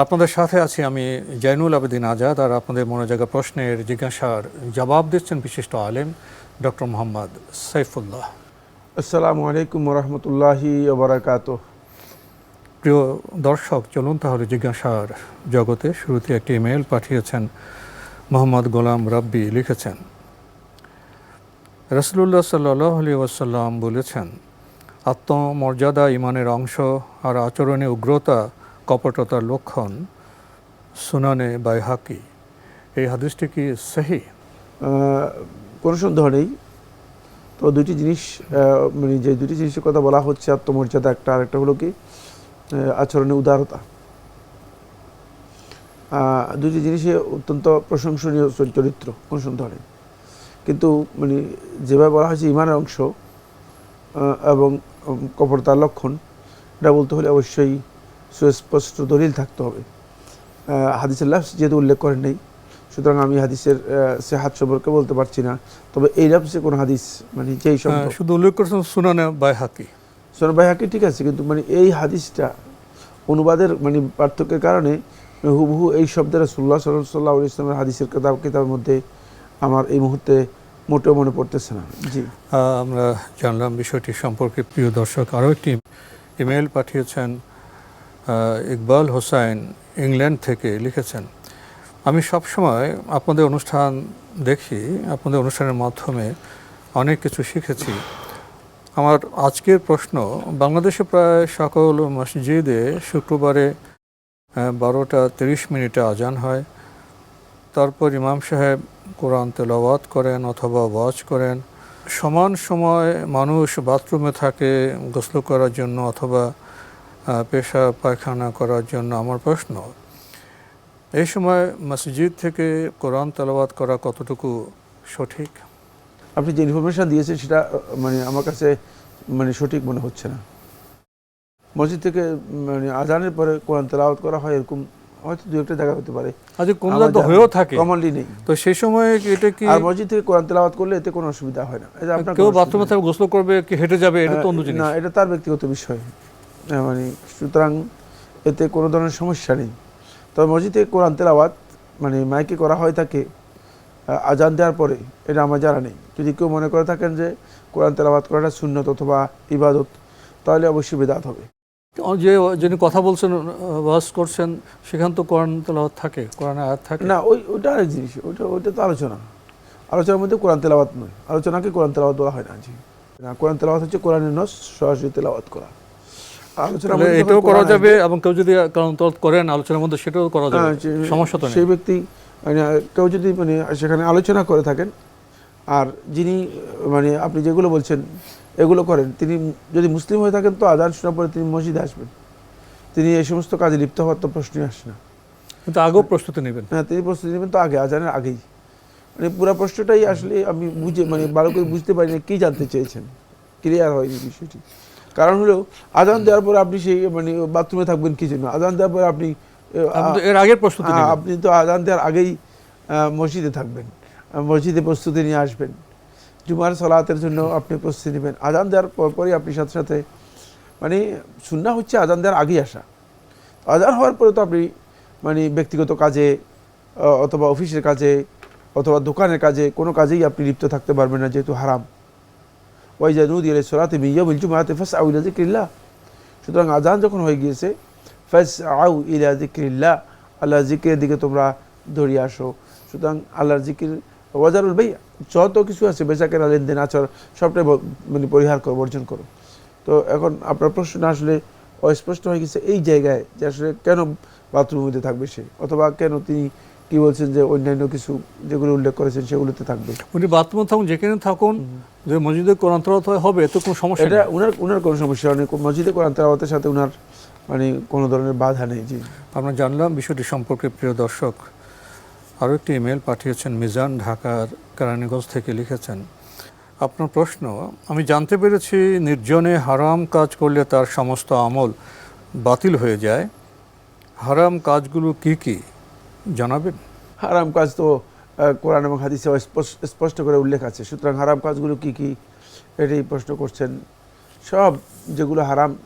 আপনাদের সাথে আছি আমি জৈনুল আবেদিন আজাদ আর আপনাদের মনে জায়গা প্রশ্নের জিজ্ঞাসার জবাব দিচ্ছেন বিশিষ্ট আলেম ডক্টর মোহাম্মদ সাইফুল্লাহ। আসসালামু আলাইকুম রহমতুল্লাহি ওবরাকাত প্রিয় দর্শক চলুন তাহলে জিজ্ঞাসার জগতে শুরুতে একটি ইমেল পাঠিয়েছেন মোহাম্মদ গোলাম রাব্বি লিখেছেন। রসুল্লাহ সাল্লাহ আলি ওয়াসাল্লাম বলেছেন আত্মমর্যাদা ইমানের অংশ আর আচরণে উগ্রতা কপটতার লক্ষণ সুনানে বাইহাকি। এই হাদিসটি কি সহি? কোনো সন্দেহ নেই। তো দুটি জিনিস মানে যে দুটি জিনিসের কথা বলা হচ্ছে, আত্মমর্যাদা একটা, আরেকটা হলো কি আচরণে উদারতা। দুটি জিনিসে অত্যন্ত প্রশংসনীয় চরিত্র, কোনো সন্দেহ নেই। কিন্তু মানে যেভাবে বলা হয়েছে, ইমানের অংশ এবং কপরতার লক্ষণ, এটা বলতে হলে অবশ্যই সুস্পষ্ট দলিল থাকতে হবে। হাদিসের লাফস যেহেতু উল্লেখ করেন নেই সুতরাং আমি হাদিসের সে হাত সম্পর্কে বলতে পারছি না। তবে এই লাফসে কোনো হাদিস মানে যেই আহ, শুধু উল্লেখ করেছেন সুনানে বাইহাকি। সোনা ভাইহাকে ঠিক আছে কিন্তু মানে এই হাদিসটা অনুবাদের মানে পার্থক্যের কারণে হুবহু এই শব্দের সুল্লাহ সাল্লাহ ইসলামের হাদিসের কিতাব কিতাবের মধ্যে আমার এই মুহূর্তে মোটেও মনে পড়তেছে না। জি। আমরা জানলাম বিষয়টি সম্পর্কে প্রিয় দর্শক আরও একটি ইমেল পাঠিয়েছেন ইকবাল হোসাইন ইংল্যান্ড থেকে লিখেছেন, আমি সবসময় আপনাদের অনুষ্ঠান দেখি, আপনাদের অনুষ্ঠানের মাধ্যমে অনেক কিছু শিখেছি। আমার আজকের প্রশ্ন, বাংলাদেশে প্রায় সকল মসজিদে শুক্রবারে বারোটা তিরিশ মিনিটে আজান হয়। তারপর ইমাম সাহেব কোরআন তেলাওয়াত করেন অথবা ওয়াজ করেন। সমান সময় মানুষ বাথরুমে থাকে গোসল করার জন্য অথবা পেশা পায়খানা করার জন্য আমার প্রশ্ন এই সময় মসজিদ থেকে কোরআন তেলাওয়াত করা কতটুকু সঠিক? আপনি যে ইনফরমেশন দিয়েছেন সেটা মানে আমার কাছে মানে সঠিক মনে হচ্ছে না। মসজিদ থেকে মানে আজানের পরে কোরআন তেলাওয়াত করা হয় এরকম হয়তো দু একটা জায়গা হতে পারে। আজ কোন তো হয়েও থাকে। কমনলি নেই। তো সেই সময় এটা কি আর মসজিদ থেকে কোরআন তেলাওয়াত করলে এতে কোনো অসুবিধা হয় না। কেউ বাথরুমে থাকবে গোসল করবে কি হেঁটে যাবে এটা তো অন্য জিনিস। না এটা তার ব্যক্তিগত বিষয়। হ্যাঁ, মানে সুতরাং এতে কোনো ধরনের সমস্যা নেই। তবে মসজিদে কোরআন তেলাওয়াত মানে মাইকে করা হয় থাকে আজান দেওয়ার পরে এটা আমার জানা নেই। যদি কেউ মনে করে থাকেন যে কোরআন তেলাওয়াত করাটা শূন্যত অথবা ইবাদত তাহলে অবশ্যই বেদাত হবে। যে যিনি কথা বলছেন ওয়াজ করছেন সেখান তো কোরআন তেলাওয়াত থাকে কোরআন আয়াত থাকে। না ওই ওইটা আরেক জিনিস ওইটা ওইটা তো আলোচনা। আলোচনার মধ্যে কোরআন তেলাওয়াত নয়। আলোচনাকে কোরআন তেলাওয়াত বলা হয় না জি। না কোরআন তেলাওয়াত হচ্ছে কোরআনের নস সরাসরি তেলাওয়াত করা। যখন এটাও করা যাবে এবং কেউ যদি তেলাওয়াত করেন আলোচনার মধ্যে সেটাও করা যাবে। হ্যাঁ, সমস্যা তো সেই ব্যক্তি মানে কেউ যদি মানে সেখানে আলোচনা করে থাকেন আর যিনি মানে আপনি যেগুলো বলছেন এগুলো করেন তিনি যদি মুসলিম হয়ে থাকেন তো আজান শোনার পরে তিনি মসজিদে আসবেন। তিনি এই সমস্ত কাজে লিপ্ত হওয়ার তো প্রশ্নই আসে না। কিন্তু আগেও প্রস্তুতি নেবেন। হ্যাঁ তিনি প্রস্তুতি নেবেন তো আগে আজানের আগেই। মানে পুরো প্রশ্নটাই আসলে আমি বুঝে মানে ভালো করে বুঝতে পারি না কী জানতে চেয়েছেন? ক্লিয়ার হয়নি বিষয়টি। কারণ হলো আজান দেওয়ার পর আপনি সেই মানে বাথরুমে থাকবেন কি জন্য? আজান দেওয়ার পরে আপনি এর আগের প্রস্তুতি হ্যাঁ, আপনি তো আজান দেওয়ার আগেই মসজিদে থাকবেন। মসজিদে প্রস্তুতি নিয়ে আসবেন। জুমার সলাতের জন্য আপনি প্রস্তুতি নেবেন। আজান দেওয়ার পরপরই আপনি সাথে সাথে মানে সুন্না হচ্ছে আজান দেওয়ার আগেই আসা। আজান হওয়ার পরে তো আপনি মানে ব্যক্তিগত কাজে অথবা অফিসের কাজে অথবা দোকানের কাজে কোনো কাজেই আপনি লিপ্ত থাকতে পারবেন না যেহেতু হারাম। ওই যে নুদ ইলে সরাতে মিয়া বলছু মাহাতে ফাস আউলা জিক্রিল্লাহ সুতরাং আজান যখন হয়ে গিয়েছে ফাস আউ ইলা জিক্রিল্লাহ আল্লাহ জিকিরের দিকে তোমরা দৌড়িয়ে আসো। সুতরাং আল্লাহর জিকির, ওয়াজারুল ভাই যত কিছু আছে, বেচাকেনা লেনদেন, আচার, সবটাই মানে পরিহার করো, বর্জন করো। তো এখন আপনার প্রশ্নটা আসলে অস্পষ্ট হয়ে গেছে এই জায়গায় যে আসলে কেন বাথরুমের মধ্যে থাকবে সে? অথবা কেন তিনি কি বলছেন যে অন্যান্য কিছু যেগুলো উল্লেখ করেছেন সেগুলোতে থাকবে? উনি বাথরুমে থাকুন যেখানে থাকুন যে মসজিদে কোরআন তেলাওয়াত হবে এতে কোনো সমস্যা এটা নেই। উনার উনার কোনো সমস্যা নেই। মসজিদে কোরআন তেলাওয়াতের সাথে উনার মানে কোনো ধরনের বাধা নেই জি। আমরা জানলাম বিষয়টি সম্পর্কে প্রিয় দর্শক। আরও একটি ইমেল পাঠিয়েছেন মিজান ঢাকার কেরানীগঞ্জ থেকে লিখেছেন আপনার প্রশ্ন আমি জানতে পেরেছি নির্জনে হারাম কাজ করলে তার সমস্ত আমল বাতিল হয়ে যায়। হারাম কাজগুলো কি কি? জানাবেন হারাম কাজ তো কোরআন এবং হাদিসে স্পষ্ট- করে উল্লেখ আছে। সুতরাং হারাম কাজগুলো কি কি, এটাই প্রশ্ন করছেন। সব যেগুলো হারাম,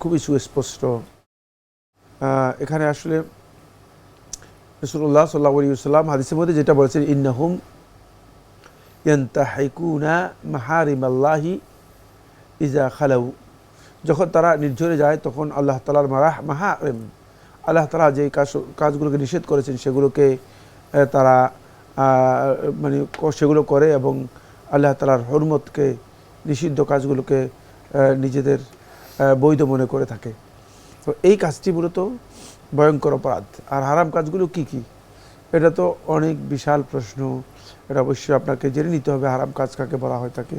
খুবই- সুস্পষ্ট। এখানে আসলে রসুল্লাহ সাল্লাহ সাল্লাম হাদিসের মধ্যে যেটা বলেছেন, ইন্নাহুম ইয়ান্তাহাইকুনা মাহারিম ইজা খালাউ। যখন তারা নির্ঝরে যায়, তখন আল্লাহ তালার মারাহ মাহারিম। আল্লাহ তালা যে কাজ, কাজগুলোকে নিষেধ করেছেন, সেগুলোকে তারা মানে সেগুলো করে এবং আল্লাহ তালার হরমতকে, নিষিদ্ধ কাজগুলোকে নিজেদের বৈধ মনে করে থাকে। তো এই কাজটি মূলত ভয়ঙ্কর অপরাধ। আর হারাম কাজগুলো কি কি? এটা তো অনেক বিশাল প্রশ্ন। এটা অবশ্যই আপনাকে জেনে নিতে হবে, হারাম কাজ কাকে বলা হয় থাকে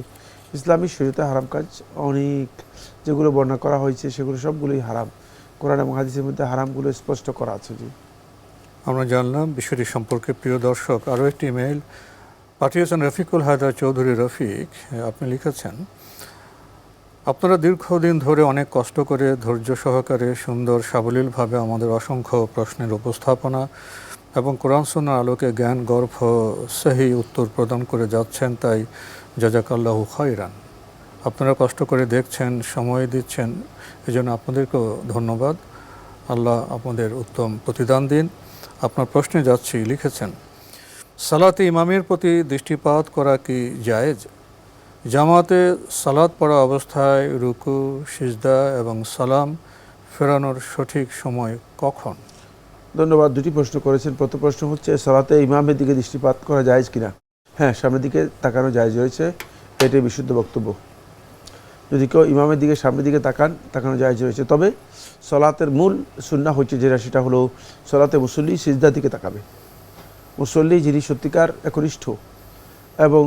ইসলামী শরীয়তে হারাম কাজ অনেক, যেগুলো বর্ণনা করা হয়েছে, সেগুলো সবগুলোই হারাম। কোরআন এবং হাদিসের মধ্যে হারামগুলো স্পষ্ট করা আছে জি। আমরা জানলাম, বিষয়টি সম্পর্কে প্রিয় দর্শক, আরও একটি ইমেল পাঠিয়েছেন রফিকুল হায়দার চৌধুরী রফিক, আপনি লিখেছেন, আপনারা দীর্ঘদিন ধরে অনেক কষ্ট করে ধৈর্য সহকারে, সুন্দর, সাবলীলভাবে আমাদের অসংখ্য প্রশ্নের উপস্থাপনা এবং কোরআন সুন্নার আলোকে জ্ঞান, গর্ভ, সহি উত্তর প্রদান করে যাচ্ছেন, তাই জাজাকাল্লাহু খয়রান। আপনারা কষ্ট করে দেখছেন, সময় দিচ্ছেন, এজন্য আপনাদেরকেও ধন্যবাদ। আল্লাহ আপনাদের উত্তম প্রতিদান দিন। আপনার প্রশ্নে যাচ্ছি, লিখেছেন, সালাতে ইমামের প্রতি দৃষ্টিপাত করা কি জায়েজ? জামাতে সালাত পড়া অবস্থায় রুকু, সিজদা এবং সালাম ফেরানোর সঠিক সময় কখন? ধন্যবাদ, দুটি প্রশ্ন করেছেন। প্রথম প্রশ্ন হচ্ছে, সালাতে ইমামের দিকে দৃষ্টিপাত করা যায় কিনা? হ্যাঁ সামনের দিকে তাকানো যায় রয়েছে। এটাই বিশুদ্ধ বক্তব্য। যদি কেউ ইমামের দিকে, সামনের দিকে তাকান, তাকানো যায় রয়েছে। তবে সলাতের মূল সুন্না হচ্ছে যেটা, সেটা হলো সলাতে মুসল্লি সিজদার দিকে তাকাবে। মুসল্লি যিনি সত্যিকার একনিষ্ঠ এবং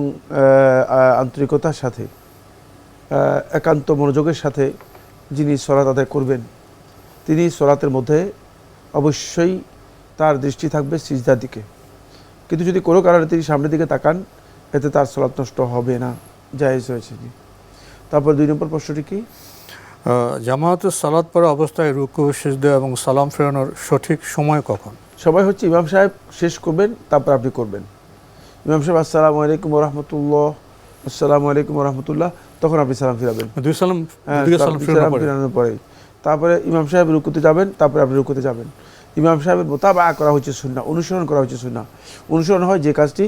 আন্তরিকতার সাথে একান্ত মনোযোগের সাথে যিনি সলাত আদায় করবেন, তিনি সলাতের মধ্যে অবশ্যই তার দৃষ্টি থাকবে সিজদার দিকে। কিন্তু যদি কোনো কারণে তিনি সামনের দিকে তাকান, এতে তার সলাৎ নষ্ট হবে না। জায়েজ হয়েছে তারপর দুই নম্বর প্রশ্নটি কি? জামাতে সালাত পড়া অবস্থায় রুকু সিজদা এবং সালাম ফেরানোর সঠিক সময় কখন? সবাই হচ্ছে ইমাম সাহেব শেষ করবেন তারপর আপনি করবেন। ইমাম সাহেব আসসালামু আলাইকুম রহমতুল্লাহ আসসালামু আলাইকুম রহমতুল্লাহ তখন আপনি সালাম ফিরাবেন। দুই সালাম হ্যাঁ, সালাম ফিরানোর পরে? তারপরে ইমাম সাহেব রুকুতে যাবেন তারপরে আপনি রুকুতে যাবেন। ইমাম সাহেবের মোতাবা করা হচ্ছে সুন্না অনুসরণ করা হচ্ছে সুন্না অনুসরণ হয় যে কাজটি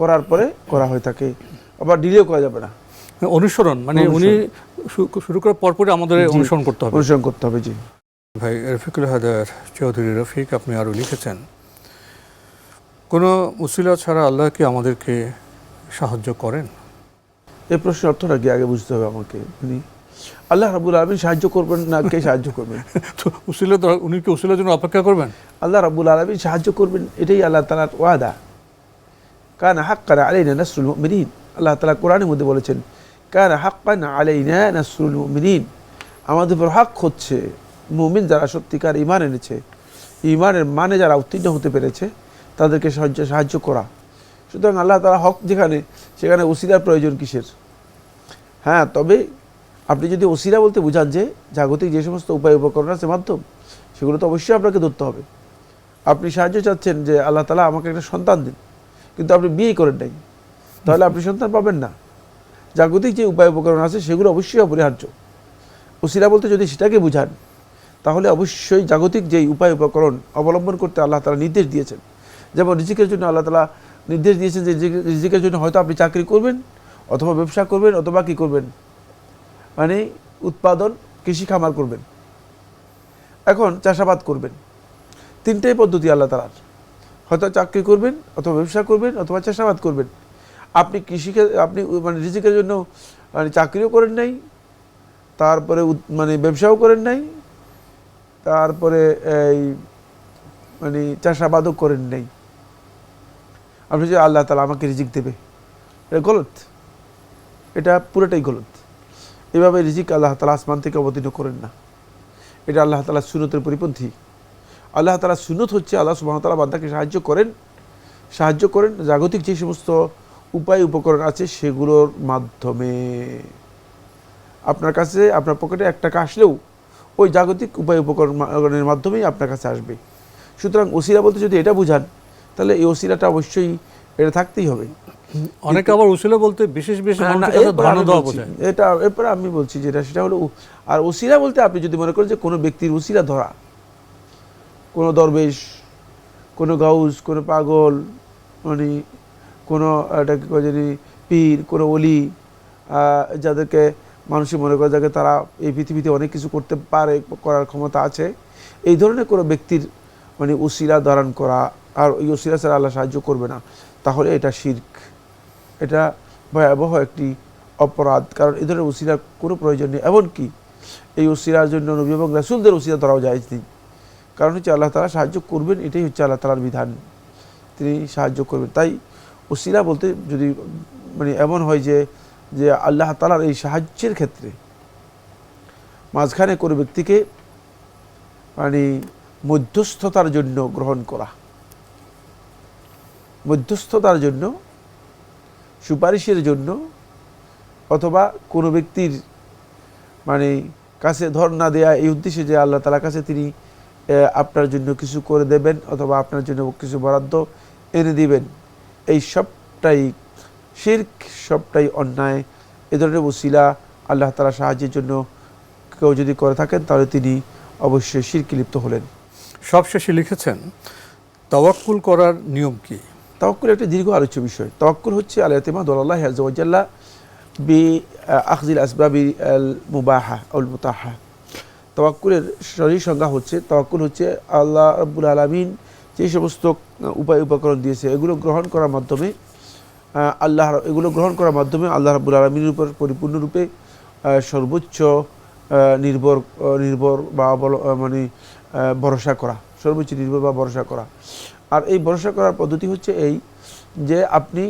করার পরে করা হয়ে থাকে। আবার ডিলেও করা যাবে না। অনুসরণ মানে উনি শুরু করার পরপরই আমাদের অনুসরণ করতে হবে। অনুসরণ করতে হবে জি। ভাই রফিকুল হায়দার চৌধুরী রফিক আপনি আরও লিখেছেন কোনো উসিলা ছাড়া আল্লাহ কি আমাদেরকে সাহায্য করেন? এই প্রশ্নের অর্থটা কি আগে বুঝতে হবে আমাকে? উনি আল্লাহ রাবুল আলমিন সাহায্য করবেন না কে সাহায্য করবেন তো উসিলা উনি কি উসিলার জন্য অপেক্ষা করবেন? আল্লাহ রাবুল আলমিন সাহায্য করবেন এটাই আল্লাহ তালার ওয়াদা। কান হাক্কান আলাইনা নাসরুল মুমিনিন। আল্লাহ তালা কোরআনের মধ্যে বলেছেন কান হাক্কান আলাইনা নাসরুল মুমিনিন। আমাদের উপর হক হচ্ছে মুমিন যারা সত্যিকার ইমান এনেছে। ইমানের মানে যারা উত্তীর্ণ হতে পেরেছে, তাদেরকে সাহায্য সাহায্য করা। সুতরাং আল্লাহ তালা হক যেখানে, সেখানে উসিলার প্রয়োজন কিসের? হ্যাঁ তবে আপনি যদি ওসিরা বলতে বোঝান যে জাগতিক যে সমস্ত উপায় উপকরণ আছে মাধ্যম, সেগুলো তো অবশ্যই আপনাকে ধরতে হবে। আপনি সাহায্য চাচ্ছেন যে আল্লাহ তালা আমাকে একটা সন্তান দিন, কিন্তু আপনি বিয়ে করেন নাই। তাহলে আপনি সন্তান পাবেন না। জাগতিক যে উপায় উপকরণ আছে, সেগুলো অবশ্যই অপরিহার্য। ওসিরা বলতে যদি সেটাকে বুঝান, তাহলে অবশ্যই জাগতিক যে উপায় উপকরণ অবলম্বন করতে আল্লাহ তালা নির্দেশ দিয়েছেন। যেমন রিজিকের জন্য আল্লাহ তালা নির্দেশ দিয়েছেন যে রিজিকের জন্য হয়তো আপনি চাকরি করবেন, অথবা ব্যবসা করবেন, অথবা কী করবেন? মানে উৎপাদন, কৃষি খামার করবেন। এখন চাষাবাদ করবেন। তিনটাই পদ্ধতি আল্লাহ তালার। হয়তো চাকরি করবেন, অথবা ব্যবসা করবেন, অথবা চাষাবাদ করবেন। আপনি কৃষিকে আপনি মানে রিজিকের জন্য মানে চাকরিও করেন নাই, তারপরে মানে ব্যবসাও করেন নাই, তারপরে এই মানে চাষাবাদও করেন নাই। আপনি যে আল্লাহ তালা আমাকে রিজিক দেবে, এটা গলত। এটা পুরোটাই গলত। এভাবে রিজিক আল্লাহ তালা আসমান থেকে অবতীর্ণ করেন না। এটা আল্লাহ তালা সুনতের পরিপন্থী। আল্লাহ তালা সুনত হচ্ছে আল্লাহ সুবাহতালা বান্দাকে সাহায্য করেন সাহায্য করেন, জাগতিক যে সমস্ত উপায় উপকরণ আছে সেগুলোর মাধ্যমে। আপনার কাছে আপনার পকেটে এক টাকা আসলেও ওই জাগতিক উপায় উপকরণের মাধ্যমেই আপনার কাছে আসবে। সুতরাং ওসিরা বলতে যদি এটা বুঝান তাহলে এই ওসিরাটা অবশ্যই এটা থাকতেই হবে। অনেকে আবার উসিলা বলতে বিশেষ বিশেষ বোঝায়। এটা এরপরে আমি বলছি যেটা সেটা হলো আর ওসিরা বলতে আপনি যদি মনে করেন যে কোনো ব্যক্তির ওসিরা ধরা কোনো দরবেশ কোনো গাউস কোনো পাগল মানে কোনো কয় জানি, পীর, কোনো অলি যাদেরকে মানুষই মনে করে যাকে তারা এই পৃথিবীতে অনেক কিছু করতে পারে, করার ক্ষমতা আছে। এই ধরনের কোনো ব্যক্তির মানে উসিরা ধারণ করা আর ওই উসিরা ছাড়া আল্লাহ সাহায্য করবে না, তাহলে এটা শির্ক। এটা ভয়াবহ একটি অপরাধ, কারণ এই ধরনের উসিরার কোনো প্রয়োজন নেই। এমনকি এই উসিরার জন্য নবী এবং রাসুলদের উসিরা ধরাও যায় নেই কারণ হচ্ছে আল্লাহ তালা সাহায্য করবেন, এটাই হচ্ছে আল্লাহ তালার বিধান। তিনি সাহায্য করবেন। তাই উসিলা বলতে যদি মানে এমন হয় যে যে আল্লাহ তালার এই সাহায্যের ক্ষেত্রে মাঝখানে কোনো ব্যক্তিকে মানে মধ্যস্থতার জন্য গ্রহণ করা, মধ্যস্থতার জন্য, সুপারিশের জন্য, অথবা কোনো ব্যক্তির মানে কাছে ধর না দেয়া, এই উদ্দেশ্যে যে আল্লাহ তালার কাছে তিনি আপনার জন্য কিছু করে দেবেন, অথবা আপনার জন্য কিছু বরাদ্দ এনে দিবেন এই সবটাই শির্ক সবটাই অন্যায় এ ধরনের ওসিলা আল্লাহ তালা সাহায্যের জন্য কেউ যদি করে থাকেন তাহলে তিনি অবশ্যই শিরকে লিপ্ত হলেন। সবশেষে লিখেছেন তাওয়াক্কুল করার নিয়ম কি? তাওয়াক্কুল একটি দীর্ঘ আলোচ্য বিষয়। তাওয়াক্কুল হচ্ছে আল এতেমাদ আল্লাহ আজাল্লাহ বি আখজিল আসবাবি আল মুবাহা আল মুতাহা তাওয়াক্কুলের সহি সংজ্ঞা হচ্ছে তাওয়াক্কুল হচ্ছে আল্লাহ রাব্বুল আলমিন যে সমস্ত উপায় উপকরণ দিয়েছে, এগুলো গ্রহণ করার মাধ্যমে আল্লাহ, এগুলো গ্রহণ করার মাধ্যমে আল্লাহ রাব্বুল আলমিনের উপর পরিপূর্ণরূপে সর্বোচ্চ নির্ভর নির্ভর বা মানে ভরসা করা, সর্বোচ্চ নির্ভর বা ভরসা করা। আর এই ভরসা করার পদ্ধতি হচ্ছে এই যে আপনি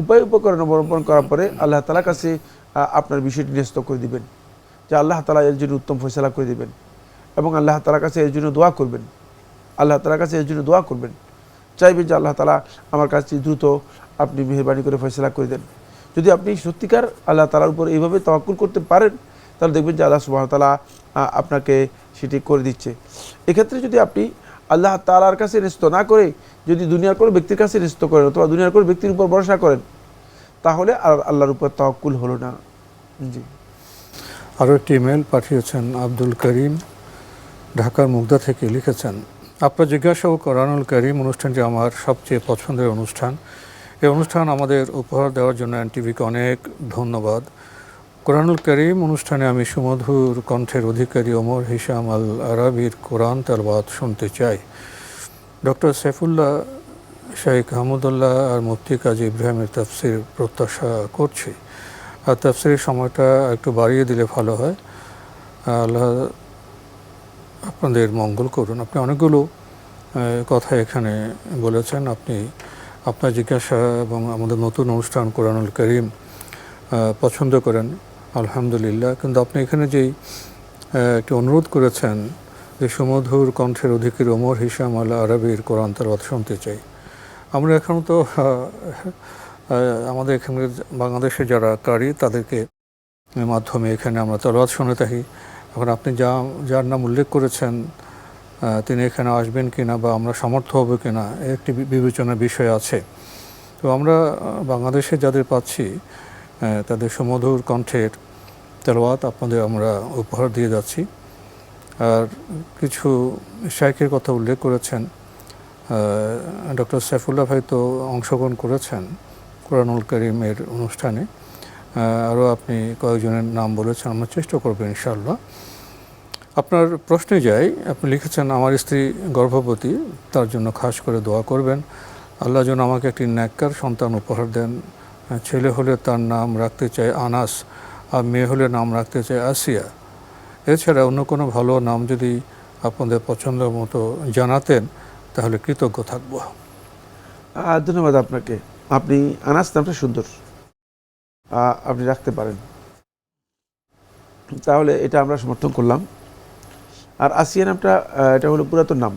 উপায় উপকরণ অবলম্বন করার পরে আল্লাহ তালার কাছে আপনার বিষয়টি ন্যস্ত করে দিবেন। যে আল্লাহ তালা এর জন্য উত্তম ফয়সলা করে দিবেন এবং আল্লাহ তালার কাছে এর জন্য দোয়া করবেন। আল্লাহ তালার কাছে এর জন্য দোয়া করবেন। চাইবেন যে আল্লাহ তালা আমার কাছে দ্রুত আপনি মেহরবানি করে ফয়সলা করে দেন। যদি আপনি সত্যিকার আল্লাহ তালার উপর এইভাবে তওয়াক্কুল করতে পারেন, তাহলে দেখবেন যে আল্লাহ সুবাহ তালা আপনাকে সেটি করে দিচ্ছে। এক্ষেত্রে যদি আপনি আল্লাহ তালার কাছে ন্যস্ত না করে যদি দুনিয়ার কোনো ব্যক্তির কাছে ন্যস্ত করেন অথবা দুনিয়ার কোনো ব্যক্তির উপর ভরসা করেন, তাহলে আর আল্লাহর উপর তওয়াক্কুল হলো না। জি। আরও একটি ইমেল পাঠিয়েছেন আব্দুল করিম, ঢাকার মুগদা থেকে লিখেছেন আপনার জিজ্ঞাসা ও কোরআনুল করিম অনুষ্ঠানটি আমার সবচেয়ে পছন্দের অনুষ্ঠান। এই অনুষ্ঠান আমাদের উপহার দেওয়ার জন্য এনটিভিকে অনেক ধন্যবাদ। কোরআনুল করিম অনুষ্ঠানে আমি সুমধুর কণ্ঠের অধিকারী ওমর হিসাম আল আরাবির কোরআন তালবাদ শুনতে চাই। ডক্টর সাইফুল্লাহ শেখ হামুদুল্লাহ আর মুফতি কাজী ইব্রাহিমের তাফসির প্রত্যাশা করছি। আর তাফসিরের সময়টা একটু বাড়িয়ে দিলে ভালো হয়। আল্লাহ আপনাদের মঙ্গল করুন। আপনি অনেকগুলো কথা এখানে বলেছেন। আপনি, আপনার জিজ্ঞাসা এবং আমাদের নতুন অনুষ্ঠান কোরআনুল করিম পছন্দ করেন, আলহামদুলিল্লাহ। কিন্তু আপনি এখানে যেই একটি অনুরোধ করেছেন যে সুমধুর কণ্ঠের অধিকারী ওমর হিসাম আল আরবির কোরআন তালাত শুনতে চাই। আমরা এখন তো আমাদের এখানে বাংলাদেশে যারা কারি, তাদেরকে মাধ্যমে এখানে আমরা তলবাদ শুনে থাকি। এখন আপনি যা, যার নাম উল্লেখ করেছেন তিনি এখানে আসবেন কিনা বা আমরা সমর্থ হব কিনা একটি বিবেচনার বিষয় আছে। তো আমরা বাংলাদেশে যাদের পাচ্ছি তাদের সুমধুর কণ্ঠের তেলওয়াত আপনাদের আমরা উপহার দিয়ে যাচ্ছি। আর কিছু শাইকের কথা উল্লেখ করেছেন ডক্টর সাইফুল্লাহ ভাই তো অংশগ্রহণ করেছেন কোরআনুল করিমের অনুষ্ঠানে। আরও আপনি কয়েকজনের নাম বলেছেন, আমরা চেষ্টা করব ইনশাল্লাহ আপনার প্রশ্নে যাই, আপনি লিখেছেন, আমার স্ত্রী গর্ভবতী, তার জন্য খাস করে দোয়া করবেন। আল্লাহ যেন আমাকে একটি ন্যাক্কার সন্তান উপহার দেন। ছেলে হলে তার নাম রাখতে চাই আনাস, আর মেয়ে হলে নাম রাখতে চাই আসিয়া। এছাড়া অন্য কোনো ভালো নাম যদি আপনাদের পছন্দ মতো জানাতেন, তাহলে কৃতজ্ঞ থাকব। ধন্যবাদ আপনাকে। আপনি আনাস নামটা সুন্দর। আপনি রাখতে পারেন। তাহলে এটা আমরা সমর্থন করলাম। আর আসিয়া নামটা এটা হলো পুরাতন নাম।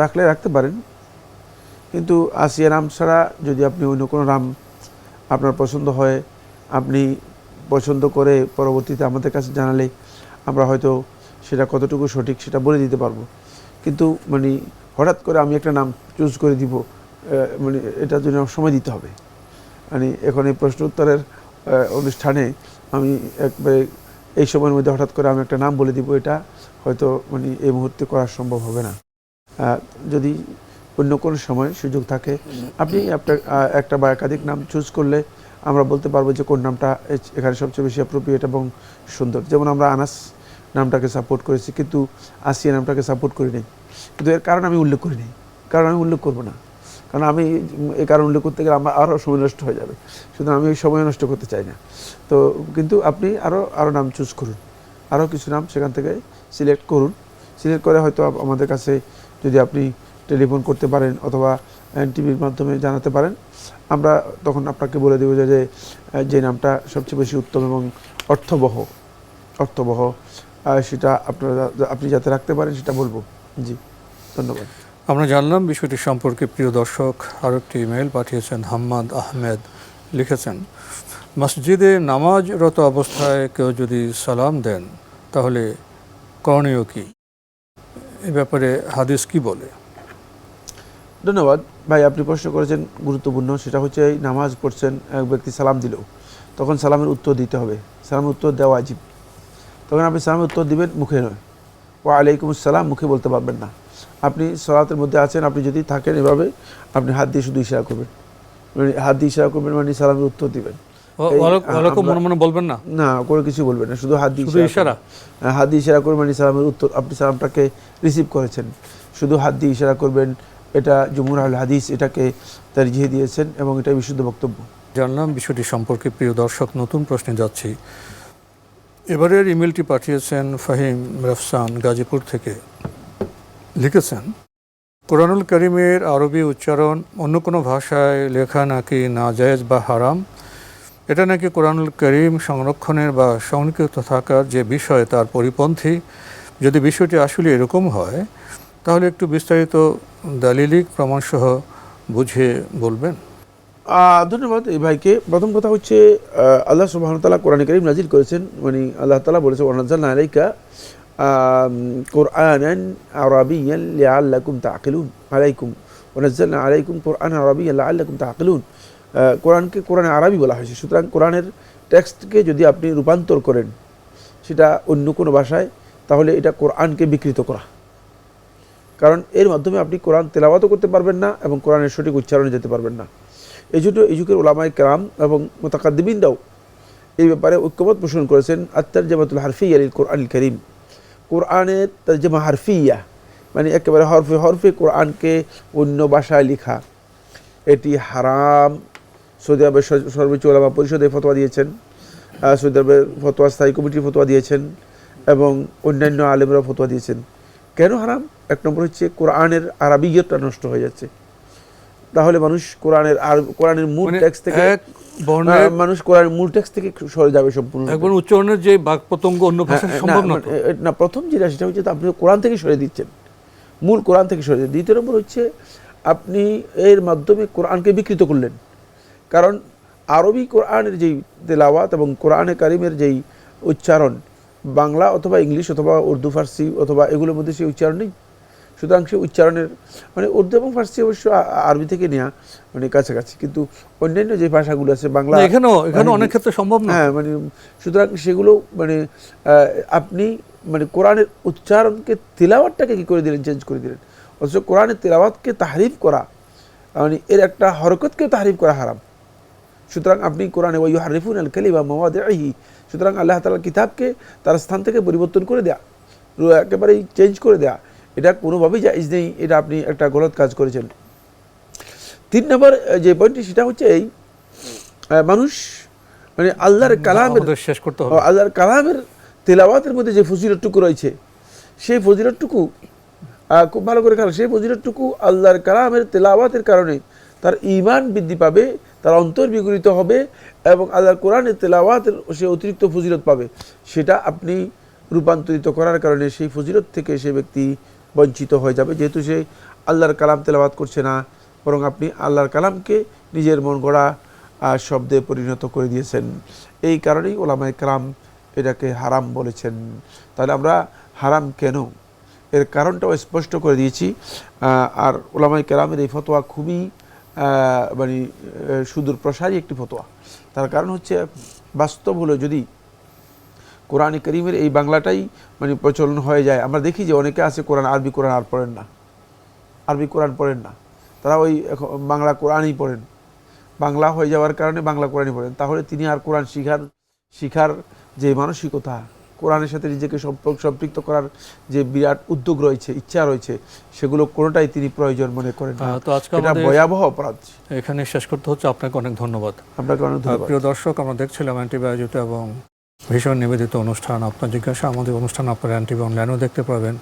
রাখলে রাখতে পারেন। কিন্তু আসিয়া নাম ছাড়া যদি আপনি অন্য কোনো নাম আপনার পছন্দ হয়, আপনি পছন্দ করে পরবর্তীতে আমাদের কাছে জানালে আমরা হয়তো সেটা কতটুকু সঠিক সেটা বলে দিতে পারব। কিন্তু মানে হঠাৎ করে আমি একটা নাম চুজ করে দিব মানে এটার জন্য সময় দিতে হবে। মানে এখন এই প্রশ্ন উত্তরের অনুষ্ঠানে আমি একবারে এই সময়ের মধ্যে হঠাৎ করে আমি একটা নাম বলে দিব, এটা হয়তো মানে এই মুহূর্তে করা সম্ভব হবে না। যদি অন্য কোনো সময় সুযোগ থাকে, আপনি আপনার একটা বা একাধিক নাম চুজ করলে আমরা বলতে পারব যে কোন নামটা এখানে সবচেয়ে বেশি অ্যাপ্রোপ্রিয়েট এবং সুন্দর। যেমন আমরা আনাস নামটাকে সাপোর্ট করেছি, কিন্তু আসিয়া নামটাকে সাপোর্ট করি নাই কিন্তু এর কারণ আমি উল্লেখ করি নাই কারণ আমি উল্লেখ করব না। কারণ আমি এই কারণ উল্লেখ করতে গেলে আমার আরও সময় নষ্ট হয়ে যাবে। সুতরাং আমি সময় নষ্ট করতে চাই না। তো কিন্তু আপনি আরও আরও নাম চুজ করুন। আরও কিছু নাম সেখান থেকে সিলেক্ট করুন। সিলেক্ট করে হয়তো আমাদের কাছে যদি আপনি টেলিফোন করতে পারেন অথবা টিভির মাধ্যমে জানাতে পারেন আমরা তখন আপনাকে বলে দেবো যে, যে নামটা সবচেয়ে বেশি উত্তম এবং অর্থবহ অর্থবহ সেটা আপনারা আপনি যাতে রাখতে পারেন সেটা বলব। জি ধন্যবাদ। আমরা জানলাম বিষয়টি সম্পর্কে প্রিয় দর্শক আরও একটি ইমেল পাঠিয়েছেন হাম্মাদ আহমেদ। লিখেছেন, মসজিদে নামাজরত অবস্থায় কেউ যদি সালাম দেন, তাহলে করণীয় কি? এ ব্যাপারে হাদিস কি বলে? ধন্যবাদ। ভাই, আপনি প্রশ্ন করেছেন, গুরুত্বপূর্ণ। সেটা হচ্ছে নামাজ পড়ছেন, এক ব্যক্তি সালাম দিল, তখন সালামের উত্তর দিতে হবে। সালামের উত্তর দেওয়া আজীব তখন আপনি সালামের উত্তর দিবেন, মুখে নয়। ও আলাইকুম আসসালাম, মুখে বলতে পারবেন না। আপনি সলাতের মধ্যে আছেন আপনি যদি থাকেন এভাবে আপনি হাত দিয়ে শুধু ইশারা করবেন। মানে হাত দিয়ে ইশারা করবেন মানে সালামের উত্তর দিবেন। মনে মনে বলবেন না? না কোনো কিছু বলবেন না শুধু হাত দিয়ে ইশারা? হ্যাঁ, হাত দিয়ে ইশারা করবেন মানে সালামের উত্তর আপনি সালামটাকে রিসিভ করেছেন। শুধু হাত দিয়ে ইশারা করবেন এটা জুমুর আল হাদিস এটাকে তারজিহে দিয়েছেন এবং এটা বিশুদ্ধ বক্তব্য। জানলাম বিষয়টি সম্পর্কে প্রিয় দর্শক নতুন প্রশ্নে যাচ্ছি। এবারের ইমেলটি পাঠিয়েছেন ফাহিম রফসান গাজীপুর থেকে। লিখেছেন, কোরআনুল করিমের আরবি উচ্চারণ অন্য কোনো ভাষায় লেখা নাকি নাজায়েজ বা হারাম? এটা নাকি কোরআনুল করিম সংরক্ষণের বা সংরক্ষিত থাকার যে বিষয় তার পরিপন্থী? যদি বিষয়টি আসলে এরকম হয়, তাহলে একটু বিস্তারিত দালিলিক প্রমাণসহ বুঝিয়ে বলবেন। ধন্যবাদ এই ভাইকে। প্রথম কথা হচ্ছে আল্লাহ সুবাহ তালা কোরআন করিম নাজির করেছেন। মানে আল্লাহ তালা বলেছে ওনাজাল আলাইকা কোরআন আরবিয়ান লিআল্লাকুম তাকিলুন আলাইকুম ওনাজাল আলাইকুম কোরআন আরবিয়ান লাআল্লাকুম তাকিলুন কোরআনকে কোরআন আরবি বলা হয়েছে। সুতরাং কোরআনের টেক্সটকে যদি আপনি রূপান্তর করেন, সেটা অন্য কোনো ভাষায়, তাহলে এটা কোরআনকে বিকৃত করা। কারণ এর মাধ্যমে আপনি কোরআন তেলাওয়াতও করতে পারবেন না এবং কোরআনের সঠিক উচ্চারণে যেতে পারবেন না। এই জন্য এই যুগের ওলামায় কেরাম এবং মোতাকাদ্দিবিনরাও এই ব্যাপারে ঐক্যমত পোষণ করেছেন। আত্মার জামাতুল হারফিয়া আলীল কোরআন করিম। কোরআনের তর্জমা হারফিয়া মানে একেবারে হরফে হরফে কোরআনকে অন্য ভাষায় লেখা। এটি হারাম। সৌদি আরবের সর- সর্বোচ্চ ওলামা পরিষদে ফতোয়া দিয়েছেন। সৌদি আরবের ফতোয়া স্থায়ী কমিটির ফতোয়া দিয়েছেন এবং অন্যান্য আলেমরা ফতোয়া দিয়েছেন। কেন হারাম? এক নম্বর হচ্ছে কোরআনের আরবিয়তটা নষ্ট হয়ে যাচ্ছে। তাহলে মানুষ কোরআনের আর কোরআনের মূল মানে টেক্সট থেকে এক বর্ণের মানুষ মূল টেক্সট থেকে সরে যাবে সম্পূর্ণ। একবার উচ্চারণের যে বাক পতঙ্গ অন্য হ্যাঁ, ভাষায় সম্ভব না না প্রথম যেটা সেটা হচ্ছে আপনি কোরআন থেকে সরে দিচ্ছেন। মূল কোরআন থেকে সরে দিচ্ছেন। দ্বিতীয় নম্বর হচ্ছে আপনি এর মাধ্যমে কোরআনকে বিকৃত করলেন। কারণ আরবি কোরআনের যেই তেলাওয়াত এবং কোরআনে কারিমের যেই উচ্চারণ বাংলা অথবা ইংলিশ অথবা উর্দু ফার্সি অথবা এগুলোর মধ্যে সেই উচ্চারণ নেই। সুতরাং সেই উচ্চারণের মানে উর্দু এবং ফার্সি অবশ্য আরবি থেকে নেওয়া মানে কাছাকাছি। কিন্তু অন্যান্য যে ভাষাগুলো আছে বাংলা এখানেও এখানে মানে- অনেক ক্ষেত্রে সম্ভব না। হ্যাঁ মানে সুতরাং সেগুলো মানে আপনি মানে কোরআনের উচ্চারণকে তেলাওয়াতটাকে কি করে দিলেন চেঞ্জ করে দিলেন? অথচ কোরআনের তেলাওয়াতকে তাহরিফ করা মানে এর একটা হরকতকে তাহরিফ করা হারাম। সুতরাং আপনি কোরআনে ওই হারিফুন আল কালিমা মাওয়াদি সুতরাং আল্লাহ তাআলার কিতাবকে তার স্থান থেকে পরিবর্তন করে দেয়া একেবারেই চেঞ্জ করে দেয়া এটা কোনোভাবেই জায়জ নেই এটা আপনি একটা গলত কাজ করেছেন। তিন নম্বর যে পয়েন্টটি সেটা হচ্ছে এই মানুষ মানে আল্লাহর কালামের শেষ করতে হবে। আল্লাহর কালামের তেলাওয়াতের মধ্যে যে ফজিলতটুকু রয়েছে সেই ফজিলতটুকু আহ, খুব ভালো করে খেয়াল সেই ফজিলতটুকু আল্লাহর কালামের তেলাওয়াতের কারণে তার ঈমান বৃদ্ধি পাবে তার অন্তর বিগড়িত হবে এবং আল্লাহর কোরআনের তেলাওয়াতের সে অতিরিক্ত ফজিলত পাবে। সেটা আপনি রূপান্তরিত করার কারণে সেই ফজিলত থেকে সে ব্যক্তি বঞ্চিত হয়ে যাবে। যেহেতু সে আল্লাহর কালাম তেলাবাদ করছে না, বরং আপনি আল্লাহর কালামকে নিজের মন গড়া শব্দে পরিণত করে দিয়েছেন। এই কারণেই ওলামায় কালাম এটাকে হারাম বলেছেন। তাহলে আমরা হারাম কেন? এর কারণটাও স্পষ্ট করে দিয়েছি। আর ওলামাই কেরামের এই ফতোয়া খুবই মানে সুদূর প্রসারী একটি ফতোয়া। তার কারণ হচ্ছে, বাস্তব হলো যদি কোরআন করিমের এই বাংলাটাই মানে প্রচলন হয়ে যায়। আমরা দেখি যে অনেকে আছে কোরআন আরবি কোরআন আর পড়েন না। আরবি কোরআন পড়েন না। তারা ওই এখন বাংলা কোরআনই পড়েন। বাংলা হয়ে যাওয়ার কারণে বাংলা কোরআনই পড়েন। তাহলে তিনি আর কোরআন শিখার শিখার যে মানসিকতা কোরআনের সাথে নিজেকে সম্পর্ক সম্পৃক্ত করার যে বিরাট উদ্যোগ রয়েছে ইচ্ছা রয়েছে সেগুলো কোনোটাই তিনি প্রয়োজন মনে করেন না। তো আজকে এটা ভয়াবহ অপরাধ। এখানে শেষ করতে হচ্ছে। আপনাকে অনেক ধন্যবাদ। আপনাকে অনেক ধন্যবাদ। প্রিয় দর্শক আমরা দেখছিলাম অ্যান্টিভি এবং ভীষণ নিবেদিত অনুষ্ঠান। আপনার জিজ্ঞাসা, আমাদের অনুষ্ঠান আপনারা অ্যান্টিভি অনলাইনেও দেখতে পাবেন।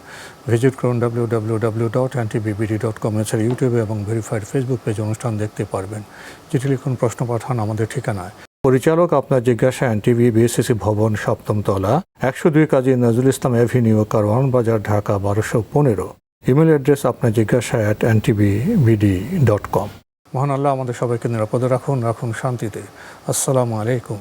ভিজিট করুন W W W dot অ্যান্টিবিবিডি dot com এছাড়া ইউটিউবে এবং ভেরিফাইড ফেসবুক পেজে অনুষ্ঠান দেখতে পারবেন। চিঠি লিখুন, প্রশ্ন পাঠান আমাদের ঠিকানায়। পরিচালক, আপনার জিজ্ঞাসা এনটিভি বিএসসিসি ভবন, সপ্তম তলা, একশো দুই কাজী নজরুল ইসলাম অ্যাভিনিউ কারওয়ান বাজার, ঢাকা, বারোশো পনেরো। ইমেল অ্যাড্রেস আপনার জিজ্ঞাসা at NTV BD dot com মহান আল্লাহ আমাদের সবাইকে নিরাপদে রাখুন রাখুন শান্তিতে। আসসালামু আলাইকুম।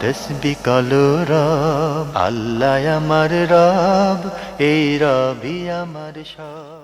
তসবি রব আল্লাহ আমার রব এই রবি আমার সব।